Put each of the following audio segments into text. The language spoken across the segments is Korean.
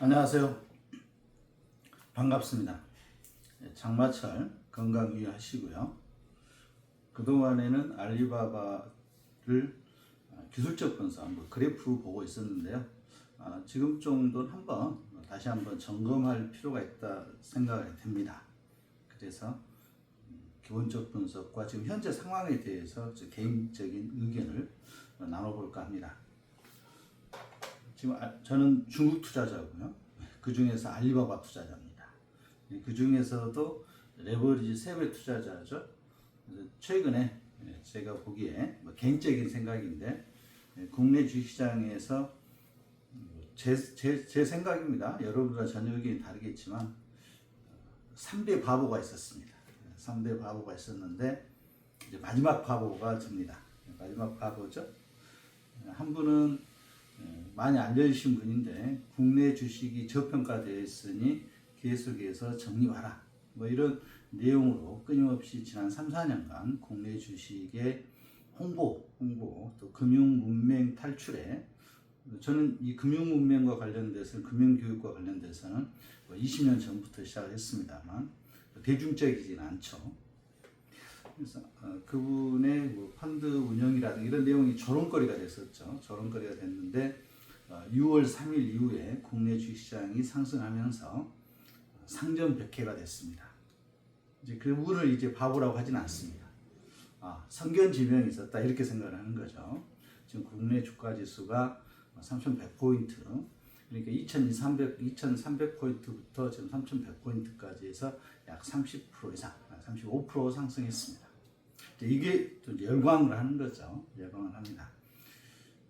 안녕하세요. 반갑습니다. 예, 장마철 건강 유의하시고요. 그동안에는 알리바바를 아, 기술적 분석, 뭐 그래프 보고 있었는데요. 아, 지금 정도는 한번 다시 한번 점검할 필요가 있다 생각이 됩니다. 그래서 음, 기본적 분석과 지금 현재 상황에 대해서 제 개인적인 의견을 나눠볼까 합니다. 지금 아- 저는 중국 투자자고요. 그 중에서 알리바바 투자자입니다. 그 중에서도 레버리지 세배 투자자죠. 최근에 예, 제가 보기에 뭐 개인적인 생각인데 예, 국내 주식시장에서 제, 제, 제 생각입니다. 여러분과 전혀 의견이 다르겠지만 3대 바보가 있었습니다. 3대 바보가 있었는데 마지막 바보가 접니다. 마지막 바보죠. 한 분은 예, 많이 알려주신 분인데 국내 주식이 저평가되어 있으니 계속해서 정리와라 뭐 이런 내용으로 끊임없이 지난 3, 4년간 국내 주식의 홍보, 홍보 또 금융 문맹 탈출에 저는 이 금융 문맹과 관련돼서 금융 교육과 관련돼서는 20년 전부터 시작을 했습니다만 대중적이진 않죠. 그래서 어, 그분의 뭐 펀드 운영이라든가 이런 내용이 조롱거리가 됐었죠. 조롱거리가 됐는데 어, 6월 3일 이후에 국내 주식시장이 상승하면서 상전백해가 됐습니다. 이제 그분을 이제 바보라고 하지는 않습니다. 아, 성견 지명이 있었다 이렇게 생각을 하는 거죠. 지금 국내 주가 지수가 3,100포인트 그러니까 2,300, 2,300포인트부터 지금 3,100포인트까지 해서 약 30% 이상, 35% 상승했습니다. 이게 또 열광을 하는 거죠. 열광을 합니다.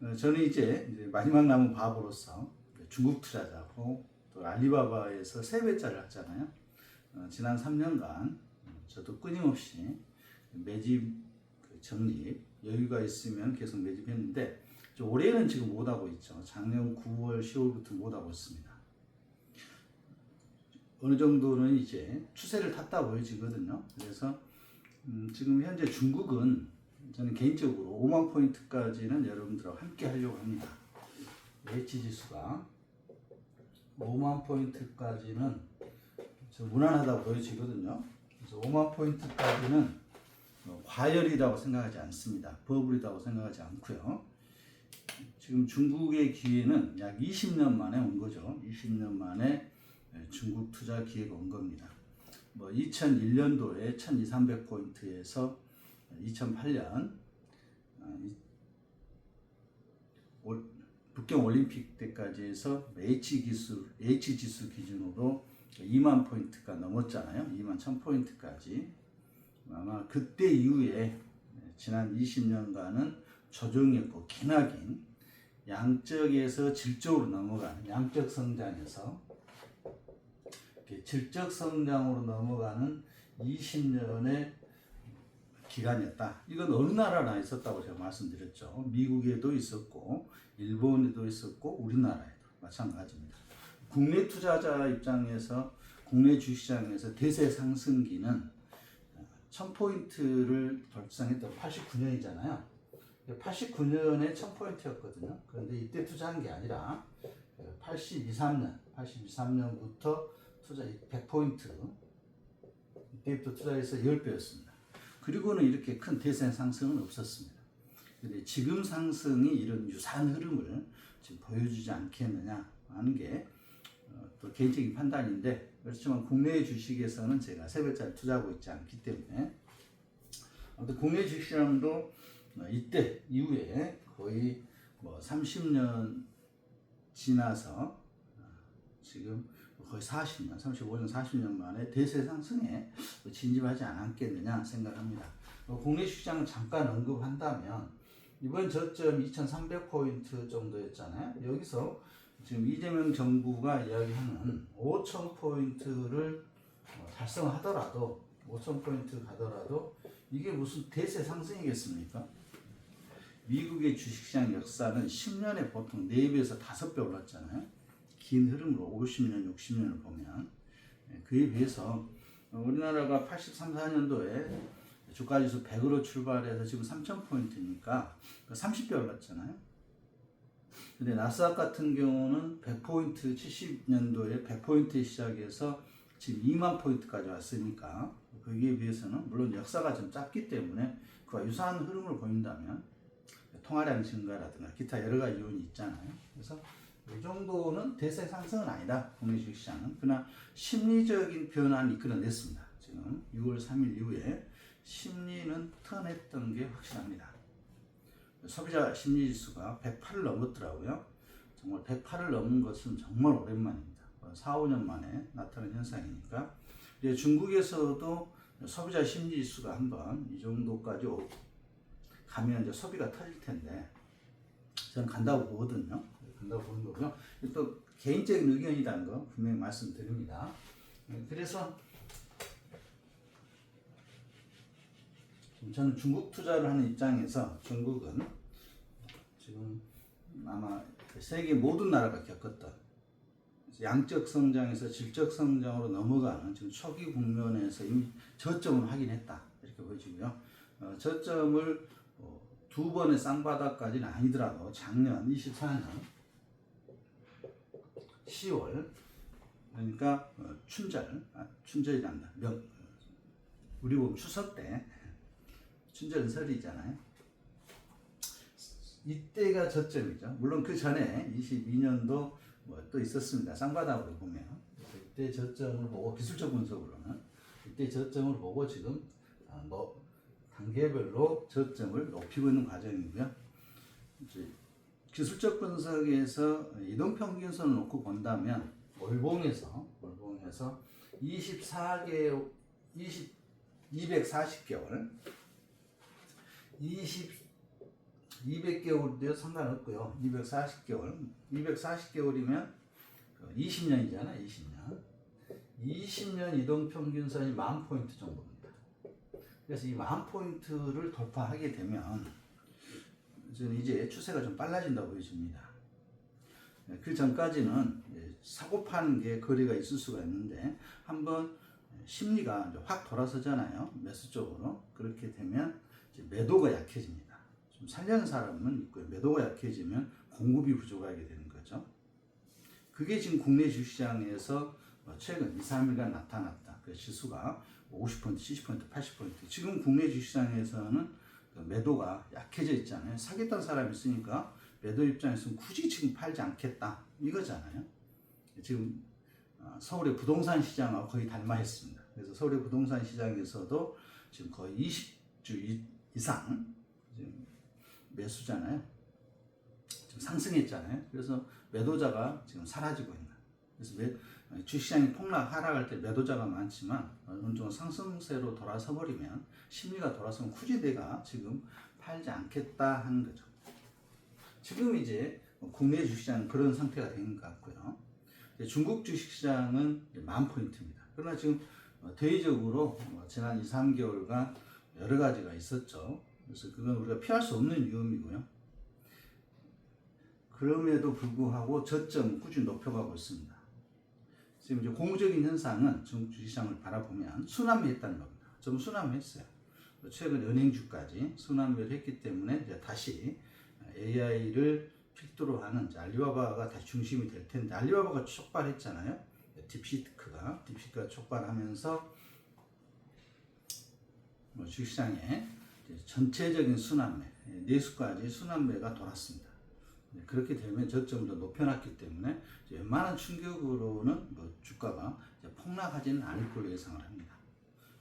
어, 저는 이제, 마지막 남은 바보로서 중국 투자자고 또 알리바바에서 세 배짜리를 했잖아요. 어, 지난 3년간 저도 끊임없이 매집 그 적립 여유가 있으면 계속 매집했는데 저 올해는 지금 못 하고 있죠. 작년 9월, 10월부터 못 하고 있습니다. 어느 정도는 이제 추세를 탔다 보여지거든요. 그래서 음, 지금 현재 중국은 저는 개인적으로 5만 포인트까지는 여러분들하고 함께 하려고 합니다. H 지수가 5만 포인트까지는 좀 무난하다 보여지거든요. 그래서 5만 포인트까지는 어, 과열이라고 생각하지 않습니다. 버블이라고 생각하지 않고요. 지금 중국의 기회는 약 20년 만에 온 거죠. 20년 만에 중국 투자 기회가 온 겁니다. 뭐 2001년도에 1200포인트에서 2008년 북경 올림픽 때까지 해서 H 기수 H 지수 기준으로 2만 포인트가 넘었잖아요. 2만 1000 포인트까지 아마 그때 이후에 지난 20년간은 조정이었고 기나긴 양적에서 질적으로 넘어가는 양적 성장에서 이렇게 질적 성장으로 넘어가는 20년의 기간이었다. 이건 어느 나라나 있었다고 제가 말씀드렸죠. 미국에도 있었고, 일본에도 있었고, 우리나라에도 마찬가지입니다. 국내 투자자 입장에서 국내 주시장에서 대세 상승기는 1000포인트를 달성했던 89년이잖아요. 89년에 1000포인트였거든요. 그런데 이때 투자한 게 아니라 82, 3년, 82, 3년부터 투자 100포인트 이때부터 투자해서 10배였습니다. 그리고는 이렇게 큰 대세 상승은 없었습니다. 근데 지금 상승이 이런 유사한 흐름을 지금 보여주지 않겠느냐 하는 게 또 개인적인 판단인데 그렇지만 국내 주식에서는 제가 세 배짜리 투자하고 있지 않기 때문에 아무튼 국내 주식시장도 이때 이후에 거의 뭐 30년 지나서 지금 거의 40년, 35년, 40년 만에 대세 상승에 진입하지 않았겠느냐 생각합니다. 국내 시장을 잠깐 언급한다면 이번 저점 2,300포인트 정도였잖아요. 여기서 지금 이재명 정부가 이야기하는 5,000포인트를 달성하더라도 5,000포인트 가더라도 이게 무슨 대세 상승이겠습니까? 미국의 주식시장 역사는 10년에 보통 4배에서 5배 올랐잖아요. 긴 흐름으로 50년, 60년을 보면 예, 그에 비해서 우리나라가 83, 4년도에 주가지수 100으로 출발해서 지금 3,000포인트니까 30배 올랐잖아요. 근데 나스닥 같은 경우는 100포인트 70년도에 100포인트 시작해서 지금 2만 포인트까지 왔으니까 거기에 비해서는 물론 역사가 좀 짧기 때문에 그와 유사한 흐름을 보인다면 통화량 증가라든가 기타 여러 가지 요인이 있잖아요. 그래서 이 정도는 대세 상승은 아니다. 국내 주식시장은. 그러나 심리적인 변화를 이끌어냈습니다. 지금 6월 3일 이후에 심리는 턴했던 게 확실합니다. 소비자 심리 지수가 108을 넘었더라고요. 정말 108을 넘은 것은 정말 오랜만입니다. 4, 5년 만에 나타난 현상이니까. 이제 중국에서도 소비자 심리 지수가 한번 이 정도까지 오- 가면 이제 소비가 터질 텐데 저는 간다고 보거든요. 간다고 보는 거고요. 또 개인적인 의견이라는 거 분명히 말씀드립니다. 그래서 지금 저는 중국 투자를 하는 입장에서 중국은 지금 아마 그 세계 모든 나라가 겪었던 양적 성장에서 질적 성장으로 넘어가는 지금 초기 국면에서 이미 저점을 확인했다 이렇게 보여지고요. 어, 저점을 어, 두 번의 쌍바닥까지는 아니더라도 작년 24년 10월 그러니까 어, 춘절 아, 춘절이란다 명 우리 보면 추석 때 춘절은 설이잖아요. 이때가 저점이죠. 물론 그 전에 22년도 뭐 또 있었습니다. 쌍바닥으로 보면 이때 저점을 보고 기술적 분석으로는 이때 저점을 보고 지금 아, 뭐 단계별로 저점을 높이고 있는 과정이고요. 이제 기술적 분석에서 이동 평균선을 놓고 본다면 월봉에서 월봉에서 24개월 20 240개월 20 200개월도 상관없고요. 240개월 240개월이면 20년이잖아 20년 20년 이동 평균선이 만 포인트 정도입니다. 그래서 이 만 포인트를 돌파하게 되면 저는 이제 추세가 좀 빨라진다고 보여집니다. 그 전까지는 사고 파는 게 거리가 있을 수가 있는데 한번 심리가 확 돌아서잖아요. 매수 쪽으로. 그렇게 되면 매도가 약해집니다. 좀 살려는 사람은 있고요. 매도가 약해지면 공급이 부족하게 되는 거죠. 그게 지금 국내 주시장에서 뭐 최근 2, 3일간 나타났다. 그 지수가 50%, 70%, 80%. 지금 국내 주시장에서는 그 매도가 약해져 있잖아요. 사겠다는 사람이 있으니까 매도 입장에서는 굳이 지금 팔지 않겠다. 이거잖아요. 지금 어, 서울의 부동산 시장하고 거의 닮아 있습니다. 그래서 서울의 부동산 시장에서도 지금 거의 20주 이상 지금 매수잖아요. 지금 상승했잖아요. 그래서 매도자가 지금 사라지고 있는. 그래서 매, 주시장이 폭락 하락할 때 매도자가 많지만 어느 정도 상승세로 돌아서 버리면 심리가 돌아서면 내가 지금 팔지 않겠다 하는 거죠. 지금 이제 국내 주식시장은 그런 상태가 된 것 같고요. 중국 주식시장은 만 포인트입니다. 그러나 지금 어, 대외적으로 어, 지난 2, 3개월간 여러 가지가 있었죠. 그래서 그건 우리가 피할 수 없는 위험이고요. 그럼에도 불구하고 저점 꾸준히 높여가고 있습니다. 지금 이제 고무적인 현상은 중국 주식시장을 바라보면 순환매했다는 겁니다. 좀 순환매했어요. 최근 은행주까지 순환매를 했기 때문에 이제 다시 AI를 필두로 하는 알리바바가 다시 중심이 될 텐데 알리바바가 촉발했잖아요. 딥시크가 딥시크가 촉발하면서 뭐 주식시장에 전체적인 순환매 내수까지 순환매가 돌았습니다. 네, 그렇게 되면 저점을 더 높여놨기 때문에 웬만한 충격으로는 뭐 주가가 폭락하지는 않을 걸로 예상을 합니다.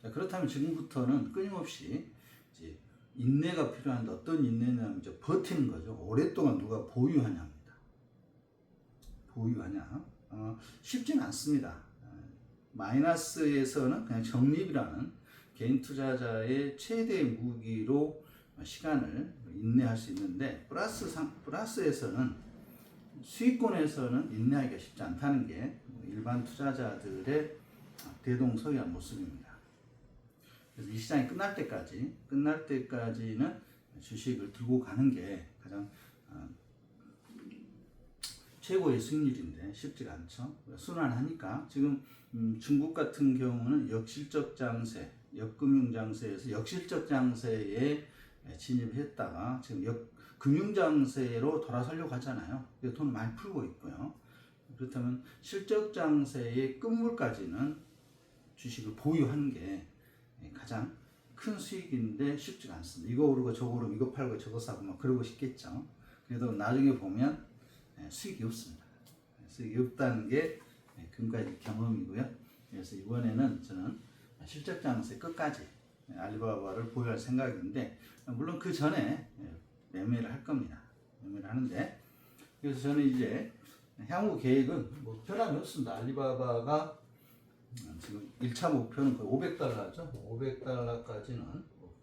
자, 그렇다면 지금부터는 끊임없이 이제 인내가 필요한데 어떤 인내냐면 이제 버티는 거죠. 오랫동안 누가 보유하냐입니다. 보유하냐? 어, 쉽진 않습니다. 어, 마이너스에서는 그냥 적립이라는 개인 투자자의 최대 무기로 시간을 인내할 수 있는데 플러스 상 플러스에서는 수익권에서는 인내하기가 쉽지 않다는 게뭐 일반 투자자들의 대동소이한 모습입니다. 그래서 이 시장이 끝날 때까지 끝날 때까지는 주식을 들고 가는 게 가장 어, 최고의 수익률인데 쉽지가 않죠. 순환하니까 지금 음, 중국 같은 경우는 역실적 장세, 역금융 장세에서 역실적 장세에 진입했다가 지금 역 금융장세로 돌아서려고 하잖아요. 그래서 돈 많이 풀고 있고요. 그렇다면 실적 장세의 끝물까지는 주식을 보유하는 게 가장 큰 수익인데 쉽지가 않습니다. 이거 오르고 저거 오르고 이거 팔고 저거 사고 막 그러고 싶겠죠. 그래도 나중에 보면 예, 수익이 없습니다. 수익이 없다는 게 예, 금까지 경험이고요. 그래서 이번에는 저는 실적 장세 끝까지 알리바바를 보유할 생각인데 물론 그 전에 예, 매매를 할 겁니다. 매매를 하는데 그래서 저는 이제 향후 계획은 뭐 변함이 없습니다. 알리바바가 음, 지금 1차 목표는 거의 500달러죠. 500달러까지는 뭐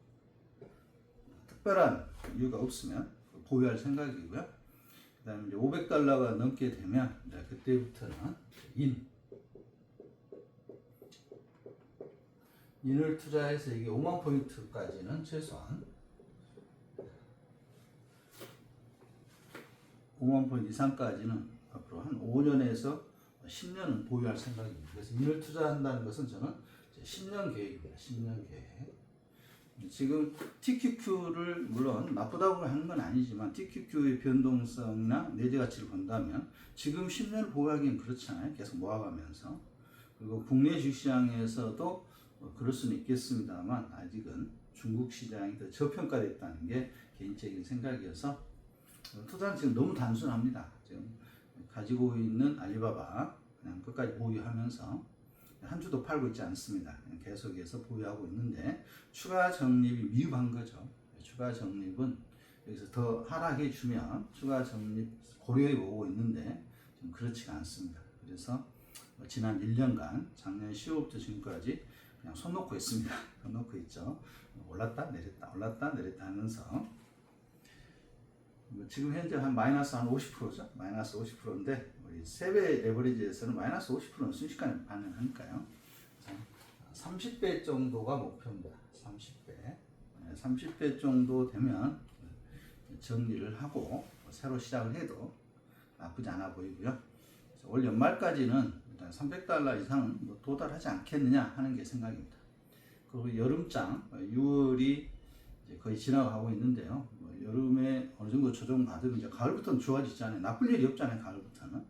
특별한 이유가 없으면 보유할 생각이고요. 그 다음에 이제 500달러가 넘게 되면 그때부터는 인 인을 투자해서 이게 5만 포인트까지는 최소한 5만 포인트 이상까지는 앞으로 한 5년에서 10년은 보유할 생각입니다. 그래서 인을 투자한다는 것은 저는 이제 10년 계획입니다. 10년 계획. 지금 TQQ를 물론 나쁘다고 하는 건 아니지만 TQQ의 변동성이나 내재 가치를 본다면 지금 10년 보유하기는 그렇잖아요. 계속 모아가면서. 그리고 국내 주시장에서도 뭐 그럴 수는 있겠습니다만 아직은 중국 시장이 더 저평가됐다는 게 개인적인 생각이어서 투자는 지금 너무 단순합니다. 지금 가지고 있는 알리바바 그냥 끝까지 보유하면서 한 주도 팔고 있지 않습니다. 계속해서 보유하고 있는데 추가 적립이 미흡한 거죠. 추가 적립은 여기서 더 하락해 주면 추가 적립 고려해 보고 있는데 좀 그렇지가 않습니다. 그래서 뭐 지난 1년간 작년 10월부터 지금까지 그냥 손 놓고 있습니다. 손 놓고 있죠. 올랐다 내렸다 올랐다 내렸다 하면서 뭐 지금 현재 한 마이너스 한 50%죠. 마이너스 50%인데 우리 세배 레버리지에서는 마이너스 50%는 순식간에 반응하니까요. 30배 정도가 목표입니다. 30배. 30배 정도 되면 정리를 하고 새로 시작을 해도 나쁘지 않아 보이고요. 올 연말까지는 300달러 이상은 뭐 도달하지 않겠느냐 하는 게 생각입니다. 그리고 여름장 6월이 이제 거의 지나가고 있는데요. 뭐 여름에 어느 정도 조정 받으면 이제 가을부터는 좋아지잖아요. 나쁠 일이 없잖아요. 가을부터는.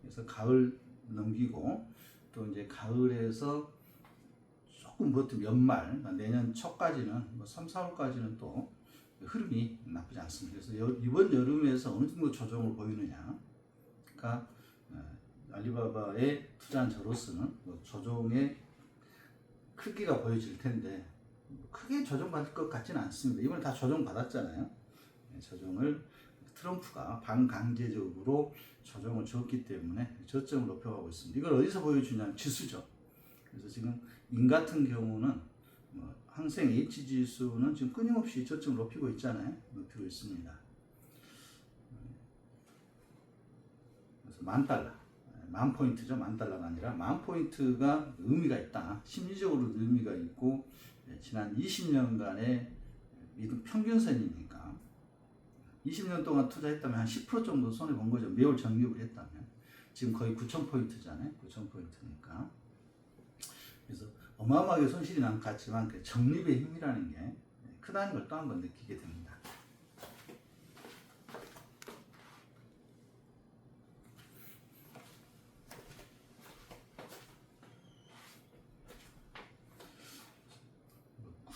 그래서 가을 넘기고 또 이제 가을에서 조금 버티면 연말 내년 초까지는 뭐 3, 4월까지는 또 흐름이 나쁘지 않습니다. 그래서 여, 이번 여름에서 어느 정도 조정을 보이느냐가 어, 알리바바의 투자한 저로서는 뭐 조정의 크기가 보여질 텐데 크게 조정받을 것 같지는 않습니다. 이번에 다 조정받았잖아요. 네, 조정을 트럼프가 반강제적으로 조정을 줬기 때문에 저점을 높여가고 있습니다. 이걸 어디서 보여주냐면 지수죠. 그래서 지금 인 같은 경우는 뭐 항생 H 지수는 지금 끊임없이 저점을 높이고 있잖아요. 높이고 있습니다. 그래서 만 달러, 만 포인트죠. 만 달러가 아니라 만 포인트가 의미가 있다. 심리적으로도 의미가 있고 예, 지난 20년간의 미국 평균선이니까 20년 동안 투자했다면 한 10% 정도 손해 본 거죠. 매월 적립을 했다면 지금 거의 9천 포인트잖아요. 9천 포인트니까 그래서 어마어마하게 손실이 난 것 같지만 그 적립의 힘이라는 게 크다는 걸 또 한 번 느끼게 됩니다.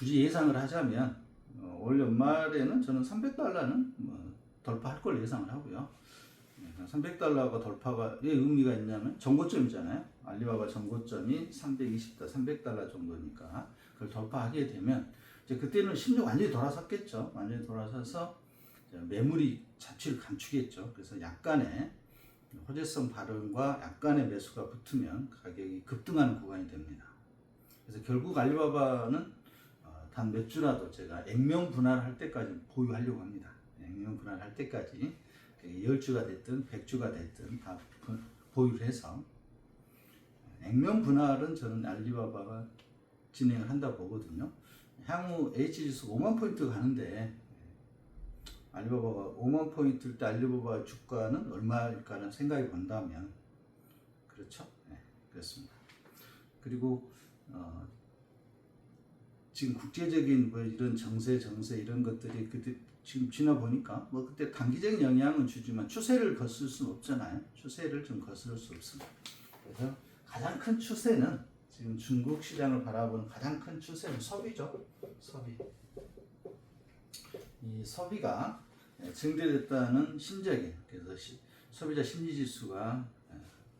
굳이 예상을 하자면 어, 올 연말에는 저는 300달러는 뭐 돌파할 걸 예상을 하고요. 300달러가 돌파가 왜 의미가 있냐면 정고점이잖아요. 알리바바 정고점이 320다, 300달러 정도니까 그걸 돌파하게 되면 이제 그때는 심리 완전히 돌아섰겠죠. 완전히 돌아서서 매물이 자취를 감추겠죠. 그래서 약간의 호재성 발언과 약간의 매수가 붙으면 가격이 급등하는 구간이 됩니다. 그래서 결국 알리바바는 어, 단 몇 주라도 제가 액면 분할할 때까지 보유하려고 합니다. 액면 분할할 때까지 10주가 됐든 100주가 됐든 다 부- 보유를 해서 액면 분할은 저는 알리바바가 진행을 한다 보거든요. 향후 H지수 5만 포인트 가는데 알리바바가 5만 포인트일 때 알리바바 주가는 얼마일까는 생각해 본다면 그렇죠? 네, 그렇습니다. 그리고 어, 지금 국제적인 뭐 이런 정세 정세 이런 것들이 그때 지금 지나 보니까 뭐 그때 단기적인 영향은 주지만 추세를 거슬 수는 없잖아요. 추세를 좀 거스를 수 없습니다. 그래서 가장 큰 추세는 지금 중국 시장을 바라보는 가장 큰 추세는 소비죠. 소비. 이 소비가 예, 증대됐다는 신적이 그래서 시- 소비자 심리 지수가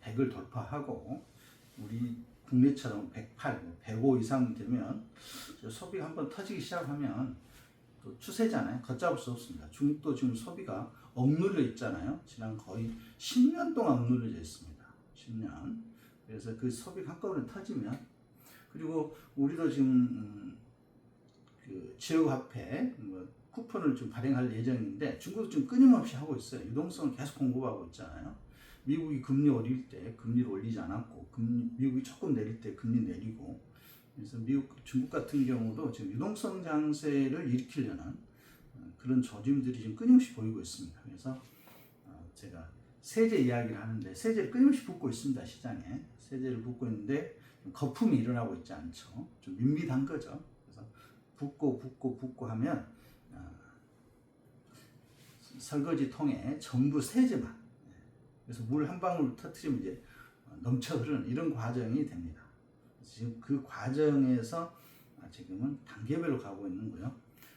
100을 돌파하고 우리 국내처럼 108, 105 이상 되면 저 소비가 한번 터지기 시작하면 또 추세잖아요. 걷잡을 수 없습니다. 중국도 지금 소비가 억눌려 있잖아요. 지난 거의 10년 동안 억눌려져 있습니다. 10년. 그래서 그 소비가 한꺼번에 터지면 그리고 우리도 지금 음, 그 지역 화폐 뭐 쿠폰을 좀 발행할 예정인데 중국도 지금 끊임없이 하고 있어요. 유동성을 계속 공급하고 있잖아요. 미국이 금리 올릴 때 금리를 올리지 않았고 금리, 미국이 조금 내릴 때 금리 내리고 그래서 미국 중국 같은 경우도 지금 유동성 장세를 일으키려는 어, 그런 조짐들이 지금 끊임없이 보이고 있습니다. 그래서 어, 제가 세제 이야기를 하는데 세제를 끊임없이 붓고 있습니다 시장에 세제를 붓고 있는데 좀 거품이 일어나고 있지 않죠. 좀 밋밋한 거죠. 그래서 붓고 붓고 붓고 하면 어, 설거지 통에 전부 세제만 그래서 물 한 방울 터트리면 이제 넘쳐 흐르는 이런 과정이 됩니다. 지금 그 과정에서 아, 지금은 단계별로 가고 있는 거요.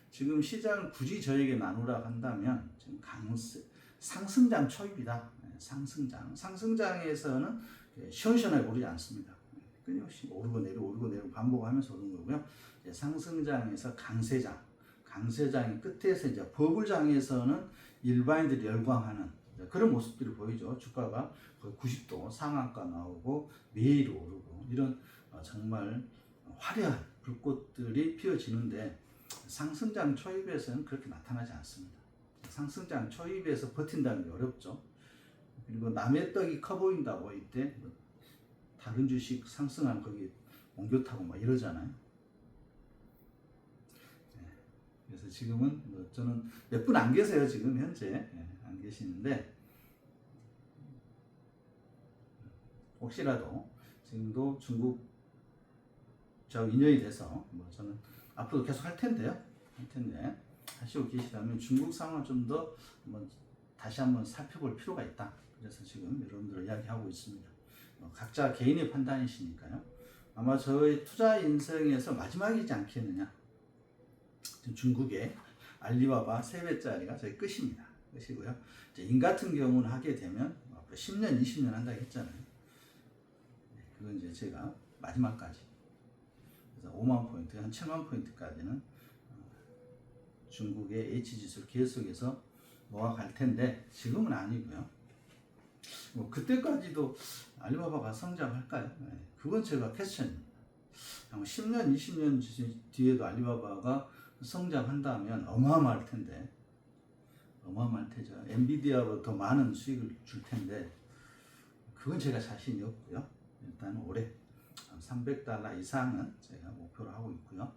지금 시장을 굳이 저에게 나누라 한다면 지금 강세, 상승장 초입이다. 네, 상승장. 상승장에서는 예, 시원시원하게 오르지 않습니다. 네, 끊임없이 오르고 내리고 오르고 내리고 반복하면서 오르는 거고요. 상승장에서 강세장. 강세장의 끝에서 이제 버블장에서는 일반인들이 열광하는 네, 그런 모습들을 보이죠. 주가가 거의 90도 상한가 나오고 매일 오르고 이런 어, 정말 화려한 불꽃들이 피어지는데 상승장 초입에서는 그렇게 나타나지 않습니다. 상승장 초입에서 버틴다는 게 어렵죠. 그리고 남의 떡이 커 보인다고 이때 뭐 다른 주식 상승하는 거기 옮겨 타고 막 이러잖아요. 네. 그래서 지금은 뭐 저는 몇 분 안 계세요 지금 현재. 예, 안 계시는데. 혹시라도 지금도 중국 저 인연이 돼서 뭐 저는 앞으로 계속 할 텐데요. 할 텐데. 하시고 계시다면 중국 상황을 좀 더 한번 다시 한번 살펴볼 필요가 있다. 그래서 지금 여러분들 이야기하고 있습니다. 뭐 각자 개인의 판단이시니까요. 아마 저의 투자 인생에서 마지막이지 않겠느냐 중국의 알리바바 3배짜리가 저희 끝입니다 끝이고요 인 같은 경우는 하게 되면 앞으로 10년 20년 한다고 했잖아요 네, 그건 이제 제가 마지막까지 그래서 5만 포인트, 한 7만 포인트까지는 어, 중국의 H 지수를 계속해서 모아갈 텐데 지금은 아니고요. 뭐 그때까지도 알리바바가 성장할까요? 네, 그건 제가 퀘스천입니다. 아마 10년, 20년 뒤에도 알리바바가 성장한다면 어마어마할 텐데 어마어마할 테죠. 엔비디아보다 더 많은 수익을 줄 텐데 그건 제가 자신이 없고요. 일단 올해 300달러 이상은 제가 목표로 하고 있고요.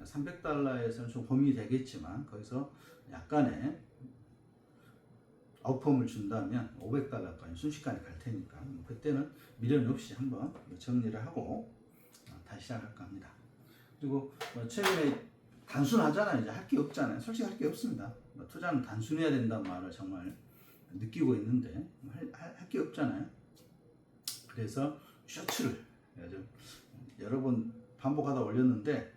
300달러에서는 좀 고민이 되겠지만 거기서 약간의 아웃폼을 준다면 500달러까지 순식간에 갈 테니까 뭐 그때는 미련 없이 한번 정리를 하고 어, 다시 시작할까 합니다. 그리고 뭐 최근에 단순하잖아요. 이제 할 게 없잖아요. 솔직히 할 게 없습니다. 뭐 투자는 단순해야 된다는 말을 정말 느끼고 있는데 할 게 없잖아요. 그래서 셔츠를 여러 번 반복하다 올렸는데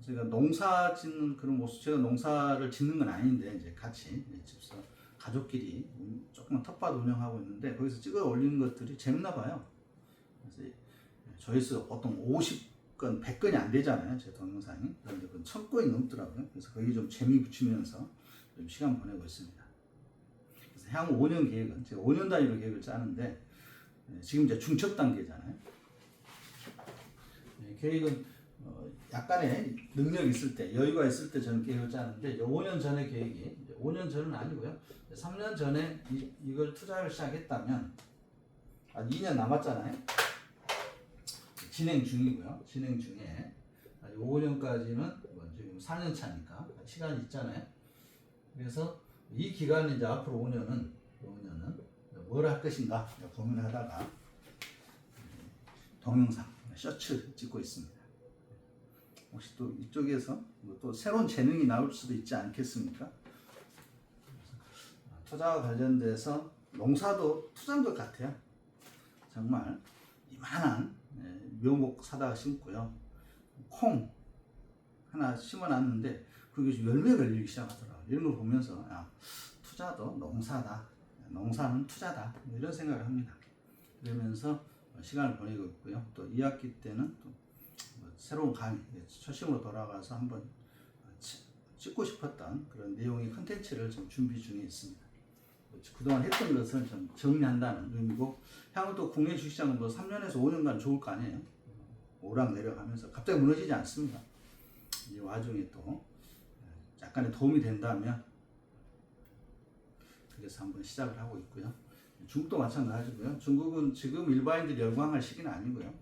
제가 농사 짓는 그런 모습 제가 농사를 짓는 건 아닌데 이제 같이 집사 가족끼리 조그만 텃밭 운영하고 있는데 거기서 찍어 올리는 것들이 재밌나 봐요. 그래서 조회수 보통 50 건, 100건이 안 되잖아요. 제 동영상이. 그런데 그건 1000건이 넘더라고요. 그래서 거기 좀 재미 붙이면서 좀 시간 보내고 있습니다. 그래서 향후 5년 계획은 제가 5년 단위로 계획을 짜는데 예, 지금 이제 중첩 단계잖아요. 예, 계획은 어, 약간의 능력 있을 때, 여유가 있을 때 저는 계획을 짜는데 이제 5년 전의 계획이 이제 5년 전은 아니고요. 3년 전에 이, 이걸 투자를 시작했다면 아 2년 남았잖아요. 진행 중이고요. 진행 중에 5년까지는 뭐 지금 4년 차니까 시간이 있잖아요. 그래서 이 기간 이제 앞으로 5년은 5년은 뭘 할 것인가 고민하다가 동영상 셔츠 찍고 있습니다. 혹시 또 이쪽에서 뭐 또 새로운 재능이 나올 수도 있지 않겠습니까? 투자와 관련돼서 농사도 투자인 것 같아요. 정말 이만한 예, 묘목 사다가 심고요. 콩 하나 심어놨는데 그게 열매 걸리기 시작하더라고요. 이런 걸 보면서 야, 투자도 농사다. 농사는 투자다. 뭐 이런 생각을 합니다. 그러면서 시간을 보내고 있고요. 또 2학기 때는 또뭐 새로운 강의, 초심으로 돌아가서 한번 치- 찍고 싶었던 그런 내용의 컨텐츠를 좀 준비 중에 있습니다. 그동안 했던 것을 좀 정리한다는 의미고 향후 또 국내 주식시장은 뭐 3년에서 5년간 좋을 거 아니에요. 오락 내려가면서 갑자기 무너지지 않습니다. 이 와중에 또 약간의 도움이 된다면 그래서 한번 시작을 하고 있고요. 중국도 마찬가지고요. 중국은 지금 일반인들이 열광할 시기는 아니고요.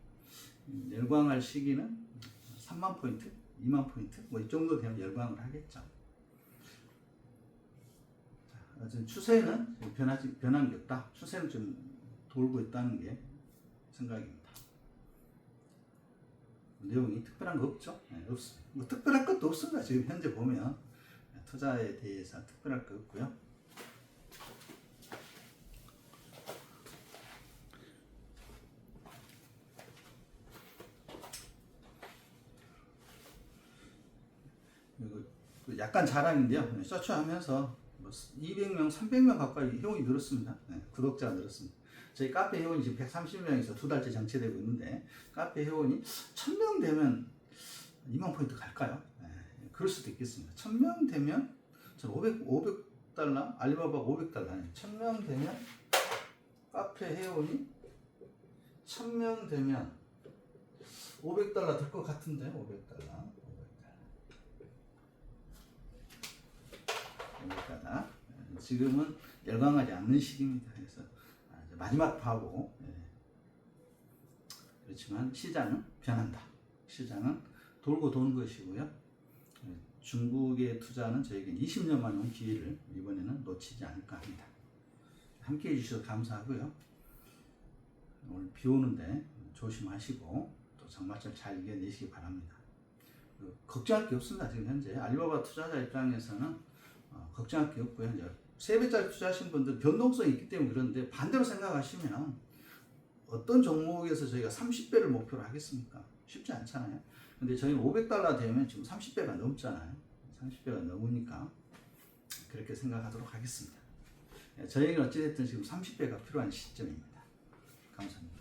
음, 열광할 시기는 3만 포인트, 2만 포인트 뭐 이 정도 되면 열광을 하겠죠. 자, 어쨌든 추세는 변하지 변한 게 없다. 추세는 좀 돌고 있다는 게 생각입니다. 내용이 특별한 거 없죠? 네, 없습니다. 뭐 특별할 것도 없습니다. 지금 현재 보면 투자에 대해서 특별할 거 없고요. 약간 자랑인데요. 네, 서치하면서 뭐 200명, 300명 가까이 회원이 늘었습니다. 네, 구독자가 늘었습니다. 저희 카페 회원이 지금 130명에서 두 달째 정체되고 있는데 카페 회원이 1000명 되면 2만 포인트 갈까요? 네, 그럴 수도 있겠습니다. 1000명 되면 저 500, 500달러, 알리바바 500달러, 1000명 되면 카페 회원이 1000명 되면 500달러 될 것 같은데 500달러. 500달러. 지금은 열광하지 않는 시기입니다. 그래서 마지막 파고 예. 그렇지만 시장은 변한다. 시장은 돌고 도는 것이고요. 예, 중국의 투자는 저에게 20년 만에 온 기회를 이번에는 놓치지 않을까 합니다. 함께 해주셔서 감사하고요. 오늘 비 오는데 조심하시고 또 장마철 잘 이겨내시기 바랍니다. 그, 걱정할 게 없습니다. 지금 현재 알리바바 투자자 입장에서는 어, 걱정할 게 없고요. 이제 세 배짜리 투자하신 분들 변동성이 있기 때문에 그런데 반대로 생각하시면 어떤 종목에서 저희가 30배를 목표로 하겠습니까? 쉽지 않잖아요. 근데 저희는 500달러 되면 지금 30배가 넘잖아요. 30배가 넘으니까 그렇게 생각하도록 하겠습니다. 예, 저희는 어찌됐든 지금 30배가 필요한 시점입니다. 감사합니다.